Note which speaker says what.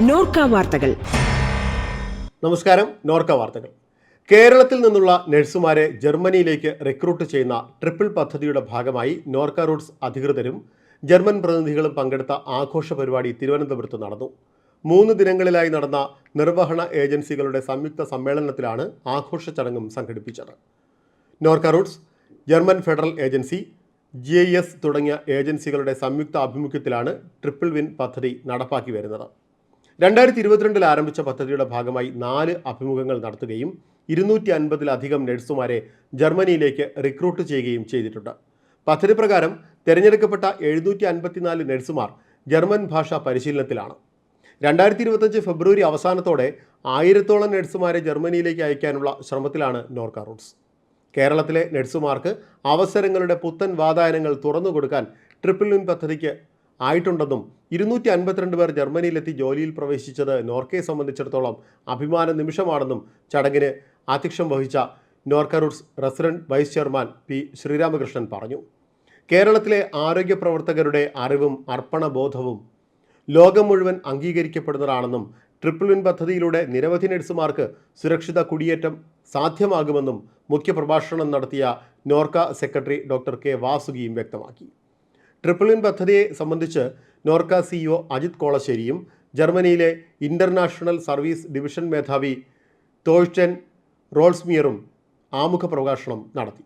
Speaker 1: നോർക്ക വാർത്തകൾ.
Speaker 2: നമസ്കാരം നോർക്ക വാർത്തകൾ. കേരളത്തിൽ നിന്നുള്ള നഴ്സുമാരെ ജർമ്മനിയിലേക്ക് റിക്രൂട്ട് ചെയ്യുന്ന ട്രിപ്പിൾ പദ്ധതിയുടെ ഭാഗമായി നോർക്ക റൂട്ട്സ് അധികൃതരും ജർമ്മൻ പ്രതിനിധികളും പങ്കെടുത്ത ആഘോഷ പരിപാടി തിരുവനന്തപുരത്ത് നടന്നു. മൂന്ന് ദിനങ്ങളിലായി നടന്ന നിർവഹണ ഏജൻസികളുടെ സംയുക്ത സമ്മേളനത്തിലാണ് ആഘോഷ ചടങ്ങും സംഘടിപ്പിച്ചത്. Norka Roots German federal agency G തുടങ്ങിയ ഏജൻസികളുടെ സംയുക്ത ആഭിമുഖ്യത്തിലാണ് ട്രിപ്പിൾ വിൻ പദ്ധതി നടപ്പാക്കി വരുന്നത്. രണ്ടായിരത്തി ഇരുപത്തിരണ്ടിൽ ആരംഭിച്ച പദ്ധതിയുടെ ഭാഗമായി നാല് അഭിമുഖങ്ങൾ നടത്തുകയും ഇരുന്നൂറ്റി അൻപതിലധികം നഴ്സുമാരെ ജർമ്മനിയിലേക്ക് റിക്രൂട്ട് ചെയ്യുകയും ചെയ്തിട്ടുണ്ട്. പദ്ധതി പ്രകാരം തിരഞ്ഞെടുക്കപ്പെട്ട എഴുന്നൂറ്റി അൻപത്തിനാല് നഴ്സുമാർ ജർമ്മൻ ഭാഷാ പരിശീലനത്തിലാണ്. രണ്ടായിരത്തി ഇരുപത്തഞ്ച് ഫെബ്രുവരി അവസാനത്തോടെ ആയിരത്തോളം നഴ്സുമാരെ ജർമ്മനിയിലേക്ക് അയക്കാനുള്ള ശ്രമത്തിലാണ് നോർക്ക റൂട്ട്സ്. കേരളത്തിലെ നഴ്സുമാർക്ക് അവസരങ്ങളുടെ പുത്തൻ വാതായനങ്ങൾ തുറന്നു കൊടുക്കാൻ ട്രിപ്പിൾ വിൻ പദ്ധതിക്ക് ആയിട്ടുണ്ടെന്നും ഇരുന്നൂറ്റി അൻപത്തിരണ്ട് പേർ ജർമ്മനിയിലെത്തി ജോലിയിൽ പ്രവേശിച്ചത് നോർക്കയെ സംബന്ധിച്ചിടത്തോളം അഭിമാന നിമിഷമാണെന്നും ചടങ്ങിന് ആധ്യക്ഷം വഹിച്ച Norka Roots resident vice chairman P Sreeramakrishnan പറഞ്ഞു. കേരളത്തിലെ ആരോഗ്യ പ്രവർത്തകരുടെ അറിവും അർപ്പണബോധവും ലോകം മുഴുവൻ അംഗീകരിക്കപ്പെടുന്നതാണെന്നും ട്രിപ്പിൾ വിൻ പദ്ധതിയിലൂടെ നിരവധി നഴ്സുമാർക്ക് സുരക്ഷിത കുടിയേറ്റം സാധ്യമാകുമെന്നും മുഖ്യപ്രഭാഷണം നടത്തിയ നോർക്ക സെക്രട്ടറി ഡോക്ടർ കെ വാസുകിയും വ്യക്തമാക്കി. ട്രിപ്പിൾ ഇൻ പദ്ധതിയെ സംബന്ധിച്ച് നോർക്ക സിഇഒ അജിത് കോളശ്ശേരിയും ജർമ്മനിയിലെ ഇന്റർനാഷണൽ സർവീസ് ഡിവിഷൻ മേധാവി തോഴ്സ്റ്റൻ റോൾസ്മിയറും ആമുഖ പ്രഭാഷണം നടത്തി.